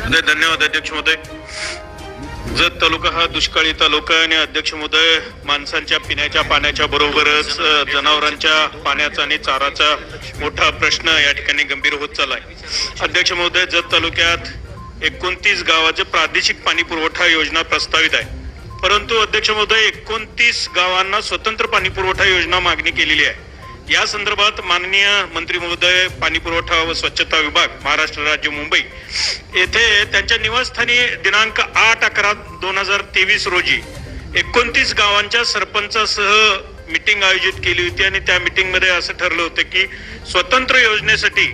धन्यवाद अध्यक्ष महोदय. जत तालुका हा दुष्काळी तालुका आहे आणि अध्यक्ष महोदय माणसांच्या पिण्याच्या पाण्याच्या बरोबरच जनावरांच्या पाण्याचा आणि चाराचा मोठा प्रश्न या ठिकाणी गंभीर होत चाललाय. अध्यक्ष महोदय जत तालुक्यात एकोणतीस गावाचे प्रादेशिक पाणी पुरवठा योजना प्रस्तावित आहे. परंतु अध्यक्ष महोदय एकोणतीस गावांना स्वतंत्र पाणी पुरवठा योजना मागणी केलेली आहे. या संदर्भात माननीय मंत्री महोदय पाणी पुरवठा व स्वच्छता विभाग महाराष्ट्र राज्य मुंबई येथे त्यांच्या निवासस्थानी दिनांक आठ अकरा दोन हजार तेवीस रोजी एकोणतीस गावांच्या सरपंचासह मिटिंग आयोजित केली होती आणि त्या मीटिंगमध्ये असं ठरलं होतं की स्वतंत्र योजनेसाठी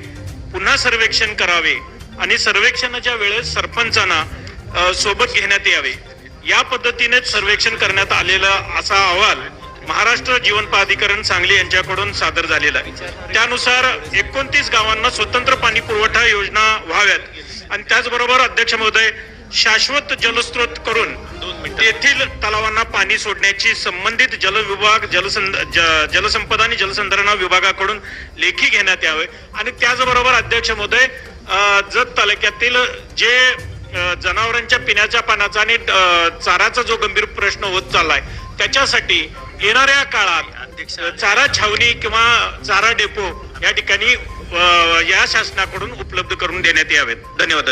पुन्हा सर्वेक्षण करावे आणि सर्वेक्षणाच्या वेळेस सरपंचांना सोबत घेण्यात यावे. या पद्धतीनेच सर्वेक्षण करण्यात आलेला असा अहवाल महाराष्ट्र जीवन प्राधिकरण सांगली यांच्याकडून सादर झालेला आहे. त्यानुसार एकोणतीस गावांना स्वतंत्र पाणी पुरवठा योजना व्हाव्यात. आणि त्याचबरोबर अध्यक्ष महोदय शाश्वत जलस्रोत करून तेथील तलावांना पाणी सोडण्याची संबंधित जलविभाग जलसंध जलसंपदा आणि जलसंधारण विभागाकडून लेखी घेण्यात यावे. आणि त्याचबरोबर अध्यक्ष महोदय जत तालुक्यातील जे जनावरांच्या पिण्याच्या पाण्याचा आणि चाराचा जो गंभीर प्रश्न होत चाललाय त्याच्यासाठी येणाऱ्या काळात चारा छावणी किंवा चारा डेपो या ठिकाणी या शासनाकडून उपलब्ध करून देण्यात यावेत. धन्यवाद